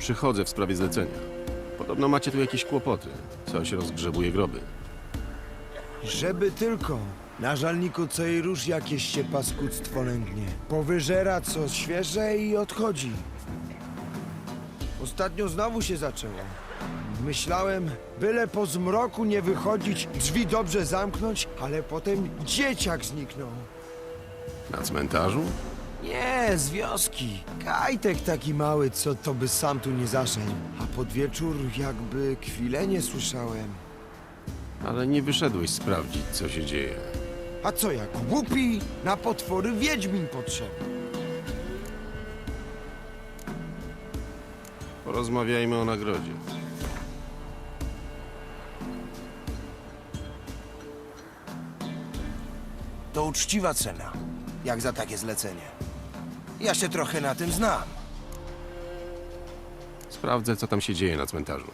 Przychodzę w sprawie zlecenia. Podobno macie tu jakieś kłopoty. Coś rozgrzebuje groby. Żeby tylko. Na żalniku co i róż jakieś się paskudztwo lęgnie. Powyżera co świeże i odchodzi. Ostatnio znowu się zaczęło. Myślałem, byle po zmroku nie wychodzić, drzwi dobrze zamknąć, ale potem dzieciak zniknął. Na cmentarzu? Nie, z wioski. Kajtek taki mały, co to by sam tu nie zaszedł. A pod wieczór jakby kwilenie słyszałem. Ale nie wyszedłeś sprawdzić, co się dzieje. A co jak głupi na potwory wiedźmin potrzebny? Porozmawiajmy o nagrodzie. To uczciwa cena, jak za takie zlecenie. Ja się trochę na tym znam. Sprawdzę, co tam się dzieje na cmentarzu.